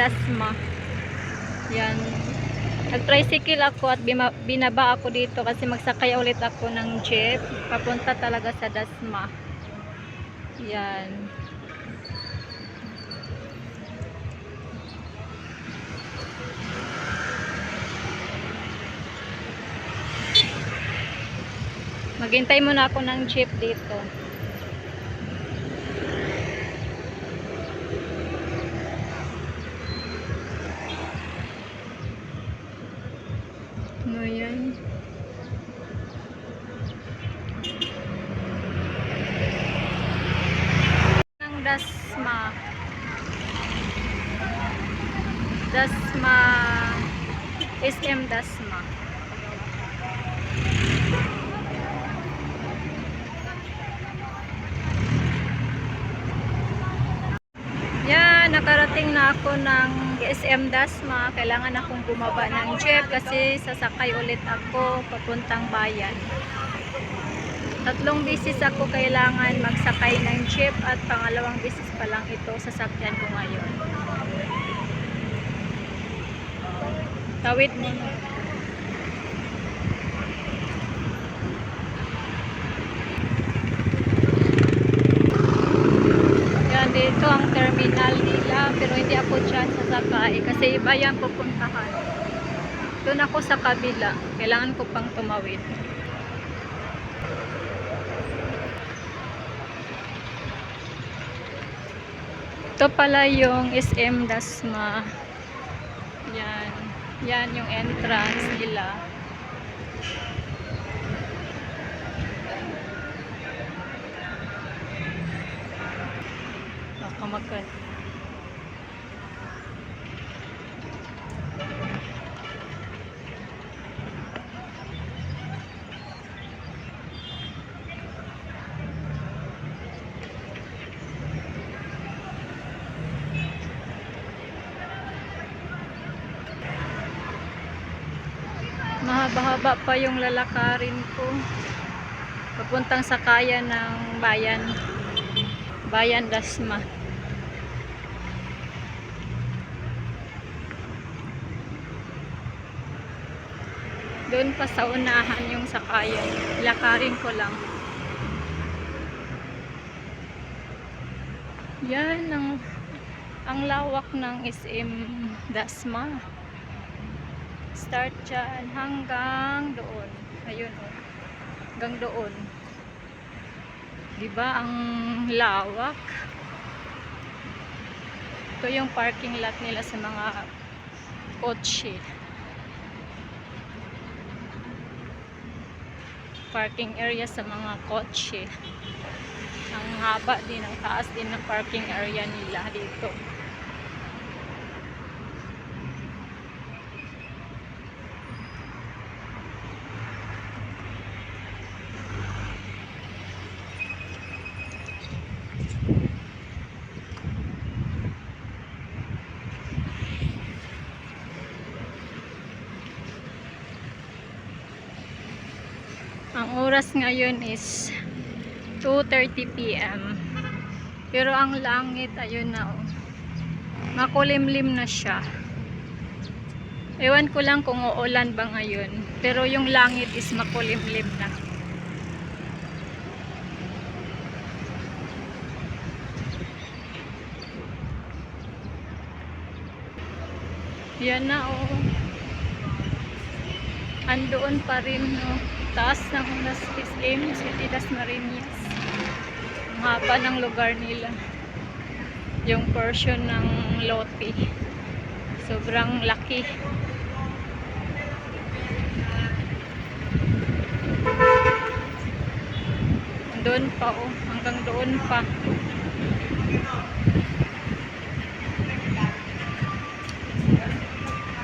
padasma. Yan. Nag-tricycle ako at binaba ako dito kasi magsakay ulit ako ng jeep. Papunta talaga sa Dasma. Yan. Maghintay muna ako ng jeep dito. Ano yan? Ng Dasma. Dasma. SM Dasma. Yan, nakarating na ako ng SM Dasma. Kailangan akong bumaba ng jeep kasi sasakay ulit ako papuntang bayan. Tatlong bisis ako kailangan magsakay ng jeep at pangalawang bisis pa lang ito sasakyan ko ngayon. Tawid mo. Yan, dito ang terminal nila. Pero hindi ako dyan sasakay kasi iba yan pupuntahan. Doon ako sa kabila. Kailangan ko pang tumawid. Ito pala yung SM Dasma. Yan. Yan yung entrance nila. Baka magka... Mahaba-haba pa yung lalakarin ko. Papuntang sakayan ng bayan. Bayan Dasma. Doon pa sa unahan yung sakayan. Lakarin ko lang. Yan ang ang lawak ng SM Dasma. Start dyan hanggang doon. Ayun oh. Hanggang doon. 'Di ba ang lawak? Ito yung parking lot nila sa mga kotse. Parking area sa mga kotse. Ang haba din, ang taas din ng parking area nila dito. Ang oras ngayon is 2.30 p.m. Pero ang langit, ayun na oh. Makulimlim na siya. Ewan ko lang kung uulan ba ngayon. Pero yung langit is makulimlim na. Yan na oh. Andoon pa rin no. Taas ng Unas SM, City Das Marinas. Ang haba ng lugar nila. Yung portion ng lote. Sobrang laki. Doon pa oh, hanggang doon pa.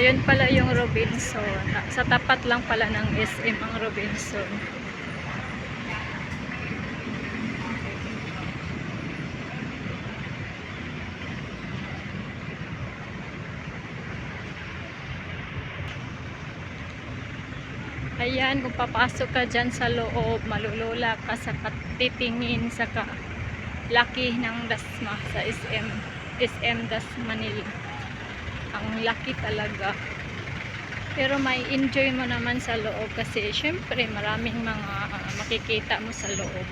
Ayun pala yung Robinson. Sa tapat lang pala ng SM ang Robinson. Ayan, kung papasok ka dyan sa loob, malulula ka sa titingin sa ka laki ng dasma sa SM. SM Das Manila. Ang laki talaga. Pero may enjoy mo naman sa loob kasi syempre maraming mga makikita mo sa loob.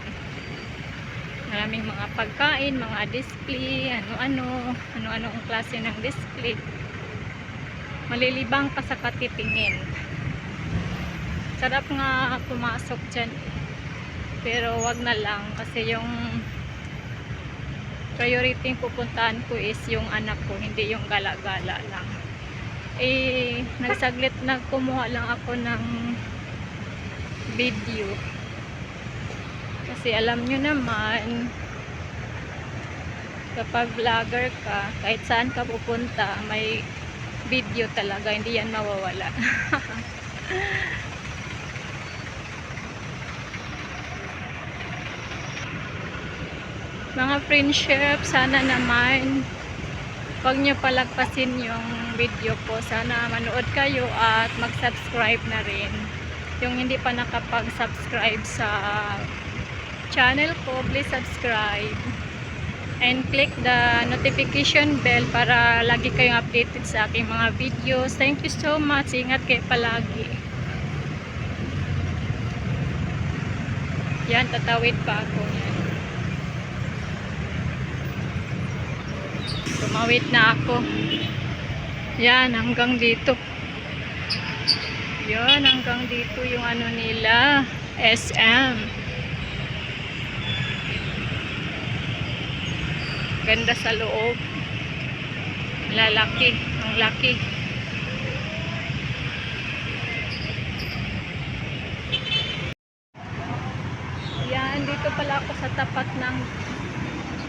Maraming mga pagkain, mga display, ano-ano, ano-ano ang klase ng display. Malilibang ka sa katitingin. Sarap nga pumasok dyan. Pero wag na lang kasi yung priority pupuntahan ko is yung anak ko, hindi yung gala-gala lang. Eh, nagsaglit na kumuha lang ako ng video. Kasi alam nyo naman, kapag vlogger ka, kahit saan ka pupunta, may video talaga, hindi yan mawawala. Mga friendship, sana naman Huwag nyo palagpasin yung video ko. Sana manood kayo at mag-subscribe na rin. Yung hindi pa nakapag-subscribe sa channel ko, please subscribe. And click the notification bell para lagi kayong updated sa aking mga videos. Thank you so much. Ingat kayo palagi. Yan, tatawid pa ako. Yan. Tumawid na ako. Yan, hanggang dito. Yan, hanggang dito yung ano nila. SM. Ganda sa loob. Lalaki. Ang laki. Yan, dito pala ako sa tapat ng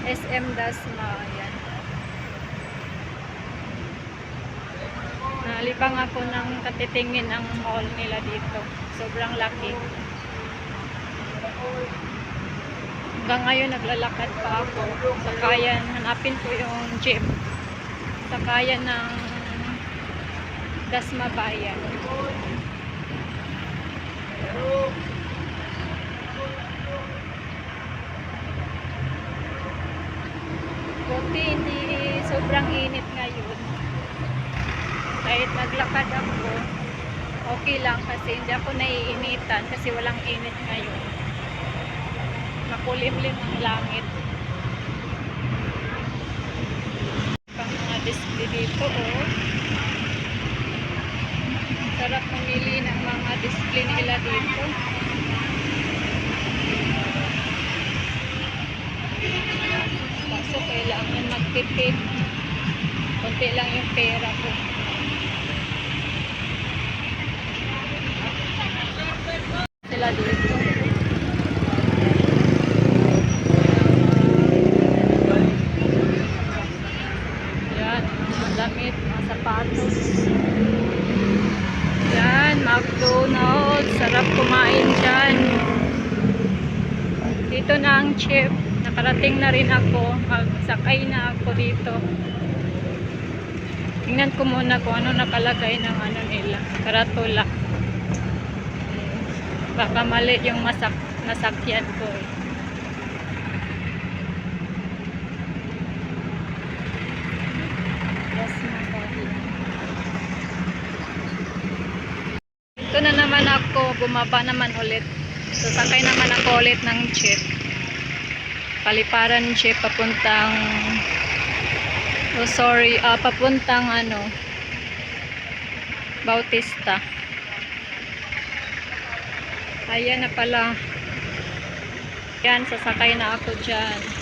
SM Dasma. Yan. Nalibang ako ng katitingin ng mall nila dito. Sobrang laki. Hanggang ngayon naglalakad pa ako. Sakayan, hanapin ko yung jeep. Sakayan ng Dasma Bayan. Buti sobrang init ngayon kahit naglakad ako, okay lang kasi hindi ako naiinitan kasi walang init ngayon. Makulimlim ang langit. Pang mga display dito, oh. Sarap mamili ng mga display nila dito. Kaso kailangan magtipid. Kunti lang yung pera ko. sila dito. Yan, mga damit, mga sapatos. Yan, McDonald's. Sarap kumain dyan. Dito na ang chip. Nakarating na rin ako. Magsakay na ako dito. Tingnan ko muna kung ano nakalagay ng ano nila. Karatula baka mali yung masak nasakyan ko eh. Yes, Makati. Ito na naman ako, bumaba naman ulit. Sasakay naman ako ulit ng jeep. Paliparan jeep papuntang Oh sorry, ah, papuntang ano Bautista. Ayan na pala. Yan, sasakay na ako dyan.